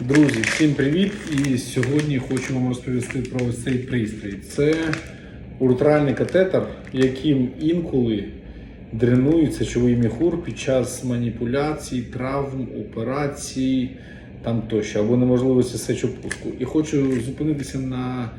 Друзі, всім привіт! І сьогодні хочу вам розповісти про ось цей пристрій. Це уретральний катетер, яким інколи дренують сечовий міхур під час маніпуляцій, травм, операцій там тощо, або неможливості сечопуску. І хочу зупинитися на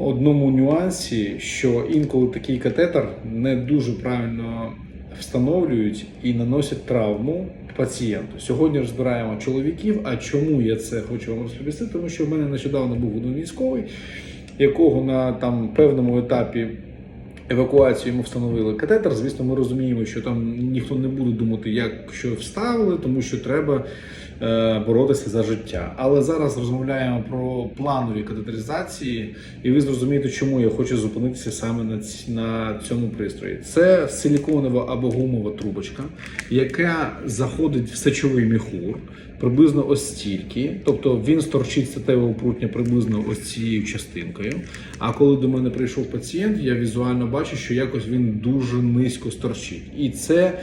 одному нюансі, що інколи такий катетер не дуже правильно встановлюють і наносять травму пацієнту. Сьогодні розбираємо чоловіків. А чому я це хочу вам розповісти? Тому що в мене нещодавно був один військовий, якого на там певному етапі. Евакуацію йому встановили катетер. Звісно, ми розуміємо, що там ніхто не буде думати, як що вставили, тому що треба боротися за життя. Але зараз розмовляємо про планові катетеризації, і ви зрозумієте, чому я хочу зупинитися саме на, на цьому пристрої. Це силіконова або гумова трубочка, яка заходить в сечовий міхур. Приблизно ось стільки, тобто він сторчить статевого прутня приблизно ось цією частинкою. А коли до мене прийшов пацієнт, я візуально бачу, що якось він дуже низько сторчить. І це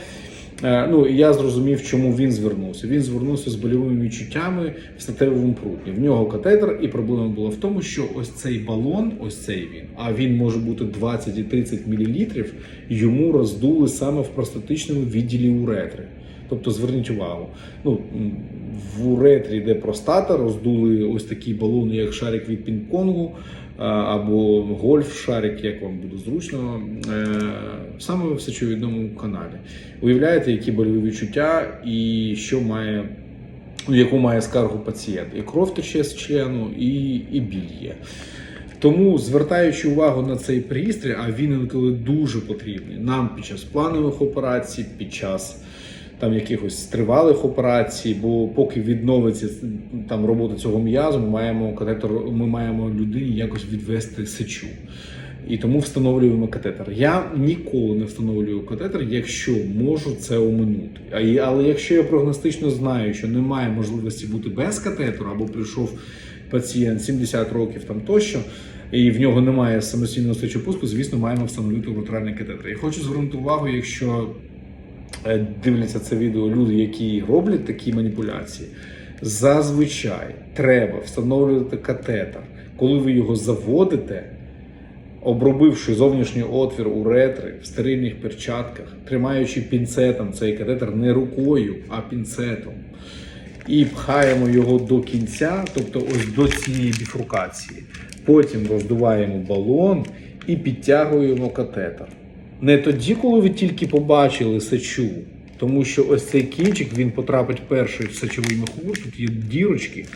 е, ну я зрозумів, чому він звернувся. Він звернувся з больовими відчуттями в статевому прутні. В нього катетер, і проблема була в тому, що ось цей балон, ось цей він, а він може бути 20 і 30 мл, йому роздули саме в простатичному відділі уретри. Тобто зверніть увагу, ну в уретрі, де простата, роздули ось такі балони, як шарик від пінг-понгу або гольф-шарик, як вам буде зручно, е, саме в сечовідному каналі. Уявляєте, які больові відчуття і що має. Яку має скаргу пацієнт, і кров тече з члену, і, і біль є. Тому, звертаючи увагу на цей пристрій, а він інколи дуже потрібний нам під час планових операцій, під час там якихось тривалих операцій, бо поки відновиться там робота цього м'язу, ми маємо катетер, ми маємо людині якось відвести сечу. І тому встановлюємо катетер. Я ніколи не встановлюю катетер, якщо можу це оминути. Але якщо я прогностично знаю, що немає можливості бути без катетеру, або прийшов пацієнт 70 років там тощо, і в нього немає самостійного сечопуску, звісно, маємо встановити уретральний катетер. І хочу звернути увагу, якщо дивляться це відео люди, які роблять такі маніпуляції, зазвичай треба встановлювати катетер. Коли ви його заводите, обробивши зовнішній отвір уретри в стерильних перчатках, тримаючи пінцетом цей катетер не рукою, а пінцетом. І пхаємо його до кінця, тобто ось до цієї біфрукації. Потім роздуваємо балон і підтягуємо катетер. Не тоді, коли ви тільки побачили сечу, тому що ось цей кінчик він потрапить перший в сечовий міхур, тут є дірочки,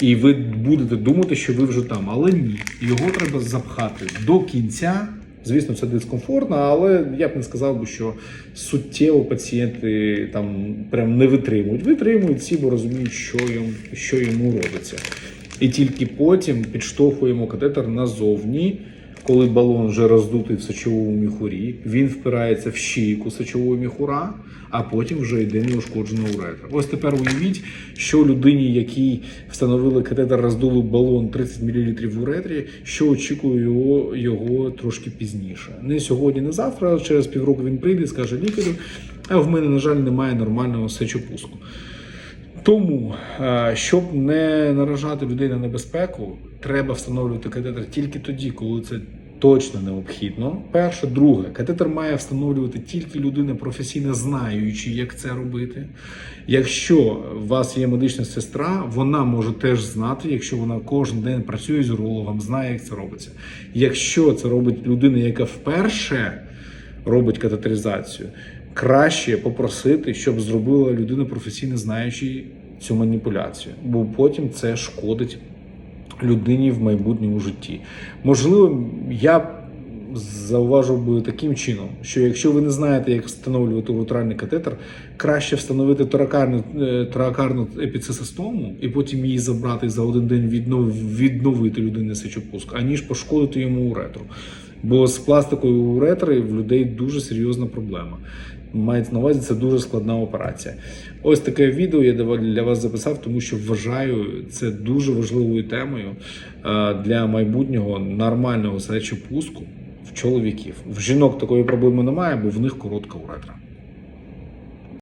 і ви будете думати, що ви вже там. Але ні, його треба запхати до кінця. Звісно, це дискомфортно, але я б не сказав би, що суттєво пацієнти там прям не витримують. Витримують всі, бо розуміють, що йому, що йому робиться. І тільки потім підштовхуємо катетер назовні, коли балон вже роздутий в сечовому міхурі, він впирається в шийку сечового міхура, а потім вже йде неушкоджена уретра. Ось тепер уявіть, що людині, якій встановили катетер, роздули балон 30 мл в уретрі, що очікує його, його трошки пізніше. Не сьогодні, не завтра, через півроку він прийде і скаже лікарю, а в мене, на жаль, немає нормального сечопуску. Тому, е, щоб не наражати людей на небезпеку, треба встановлювати катетер тільки тоді, коли це точно необхідно. Перше, друге, катетер має встановлювати тільки людина професійно знаючи, як це робити. Якщо у вас є медична сестра, вона може теж знати, якщо вона кожен день працює з урологом, знає, як це робиться. Якщо це робить людина, яка вперше робить катетеризацію, краще попросити, щоб зробила людина професійно знаючи цю маніпуляцію, бо потім це шкодить людині в майбутньому житті. Можливо, я зауважив би таким чином, що якщо ви не знаєте, як встановлювати уретральний катетер, краще встановити торакарну, е, торакарну епіцистому і потім її забрати за один день віднов, відновити людині сечопуск, аніж пошкодити йому уретру. Бо з пластикою уретри в людей дуже серйозна проблема. Мається на увазі, це дуже складна операція. Ось таке відео я для вас записав, тому що вважаю це дуже важливою темою е, для майбутнього нормального сечопуску в чоловіків. В жінок такої проблеми немає, бо в них коротка уретра.